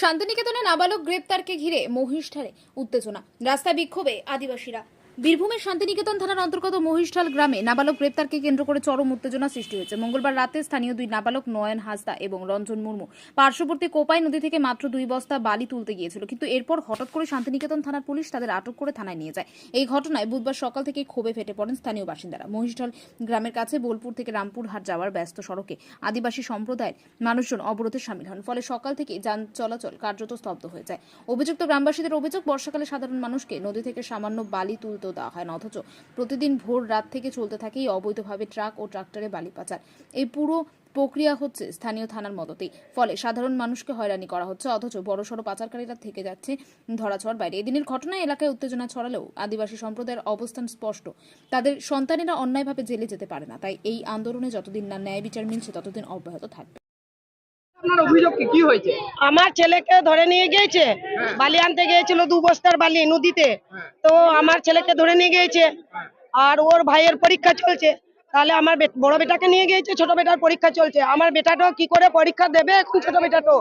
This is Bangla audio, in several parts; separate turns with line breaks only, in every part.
শান্তিনিকেতনে নাবালক গ্রেপ্তারকে ঘিরে মহিষ্ঠারে উত্তেজনা। রাস্তা বিক্ষোভে আদিবাসীরা। বীরভূমের শান্তিনিকেতন থানার অন্তর্গত মহিষঢাল গ্রামে নাবালক গ্রেপ্তারকে কেন্দ্র করে চরম উত্তেজনা সৃষ্টি হয়েছে। মঙ্গলবার রাতে স্থানীয় দুই নাবালক নয়ন হাসদা এবং রঞ্জন মুর্মু পার্শ্ববর্তী কোপাই নদী থেকে মাত্র দুই বস্তা বালি তুলতে গিয়েছিল। কিন্তু এরপর হঠাৎ করে শান্তিনিকেতন থানার পুলিশ তাদের আটক করে থানায় নিয়ে যায়। এই ঘটনায় বুধবার সকাল থেকে ক্ষোভে ফেটে পড়েন স্থানীয় বাসিন্দারা। মহিষঢাল গ্রামের কাছে বোলপুর থেকে রামপুরহাট যাওয়ার ব্যস্ত সড়কে আদিবাসী সম্প্রদায়ের মানুষজন অবরোধে সামিল হন। ফলে সকাল থেকে যান চলাচল কার্যত স্তব্ধ হয়ে যায়। অভিযুক্ত গ্রামবাসীদের অভিযোগ, বর্ষাকালে সাধারণ মানুষকে নদী থেকে সামান্য বালি তুলতেও দেওয়া হয় না, অথচ প্রতিদিন ভোর রাত থেকে চলতে থাকে এই অবৈধভাবে ট্রাক ও ট্রাক্টরে বালি পাচার এই পুরো প্রক্রিয়া হচ্ছে স্থানীয় থানার মদতেই। ফলে সাধারণ মানুষকে হয়রানি করা হচ্ছে, অথচ বড়সড় পাচারকারীরা থেকে যাচ্ছে ধরাছোঁয়ার বাইরে। এদিনের ঘটনায় এলাকায় উত্তেজনা ছড়ালেও আদিবাসী সম্প্রদায়ের অবস্থান স্পষ্ট। তাদের সন্তানেরা অন্যায়ভাবে জেলে যেতে পারে না, তাই এই আন্দোলনে যতদিন না ন্যায় বিচার মিলছে, ততদিন অব্যাহত থাকবে।
আপনার অভিযোগ কি? কি হয়েছে?
আমার ছেলেকে ধরে নিয়ে গিয়েছে বালি আনতে গিয়েছিল দু বস্তার বালি নদীতে। তো আমার ছেলেকে ধরে নিয়ে গিয়েছে আর ওর ভাইয়ের পরীক্ষা চলছে। তাহলে আমার বড় বেটাকে নিয়ে গিয়েছে ছোট বেটার পরীক্ষা চলছে। আমার বেটাটাও কি করে পরীক্ষা দেবে? এখন ছোট বেটাটো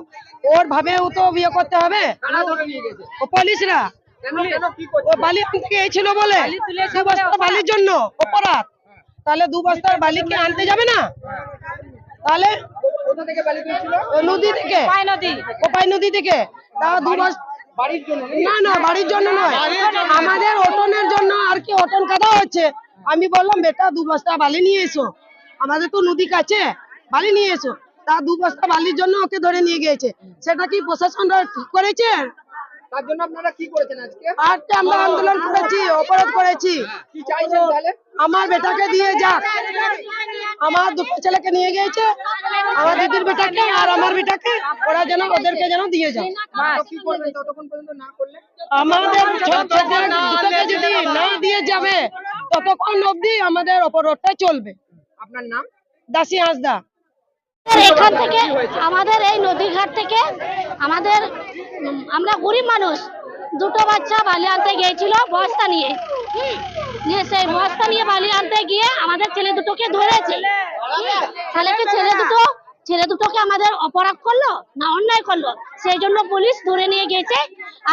ওর ভাবেও তো বিয়ে করতে হবে। ও পুলিশরা। ও বালি আনতে গিয়েছিল বলে। দু বস্তা বালির জন্য অপরাধ। তাহলে দু বস্তার বালিকে আনতে যাবে না? তাহলে
কোথা থেকে বালি তুলছিল?
নদী থেকে। কোপাই নদী। থেকে। তা দু বস্তা
বাড়ির জন্য
না না বাড়ির জন্য নয়। আমাদের অটনের জন্য আর কি অটন কাদা হচ্ছে আমি বললাম বেটা দু বস্তা বালি নিয়ে এসো। আমাদের তো নদী কাছে। বালি নিয়ে এসো। তা দু বস্তা বালির জন্য ওকে ধরে নিয়ে গিয়েছে। সেটা কি প্রশাসনরা ঠিক করেছে?
তার জন্য আপনারা কি করেছেন আজকে?
আজকে আমরা আন্দোলন করেছি অপরাধ করেছি।
কি চাইছেন তাহলে?
আমার বেটাকে দিয়ে যাক। আমার দুটো ছেলেকে নিয়ে গিয়েছে আমার দিদির বেটাকে আর আমার বেটাকে ওরা যেন ওদেরকে যেন দিয়ে যায়।
তো কি করবেন ততক্ষণ পর্যন্ত না করলে
আমাদের দুটোকে যদি না দিয়ে যাবে ততক্ষণ অবধি আমাদের অপরাধটা চলবে।
আপনার নাম?
দাসী হাঁসদা।
এখান থেকে আমাদের এই নদীঘাট থেকে আমাদের আমরা গরিব মানুষ। দুটো বাচ্চা বালি আনতে গিয়েছিল বস্তা নিয়ে। নিয়ে সেই বস্তা নিয়ে বালি আনতে গিয়ে আমাদের ছেলে দুটোকে ধরেছে। তাহলে কি ছেলে দুটো, ছেলে দুটোকে আমাদের অপরাধ করল না অন্যায় করল? সেই জন্য পুলিশ ধরে নিয়ে গেছে।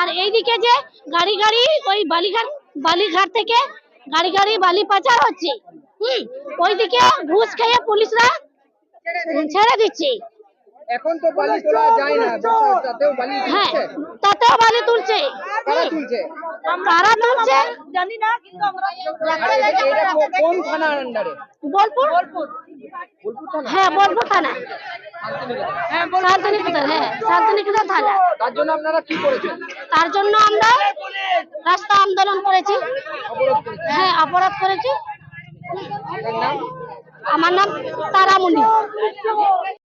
আর এইদিকে যে গাড়ি গাড়ি ওই বালিঘাট বালিঘাট থেকে গাড়ি গাড়ি বালি পাচার হচ্ছে, হুম, ওইদিকে ঘুষ খেয়ে পুলিশরা ছেড়ে দিচ্ছি।
এখন তো বালি তোলা যায় না তাতেও বালি
হ্যাঁ
তুলছে
তাতেও বালি তুলছে। হুম,
তুলছে?
তারা তুলছে?
আর এটা এটা কো- কোন থানার আন্ডারে?
বোলপুর?
বোলপুর। থানা?
হ্যাঁ বোলপুর থানা। শান্তিনিকেতন হ্যাঁ শান্তিনিকেতন থানা।
তার জন্য আপনারা কি করেছেন?
তার জন্য আমরা রাস্তা আন্দোলন করেছি। হ্যাঁ অপরাধ করেছি। আমার নাম তারামণি।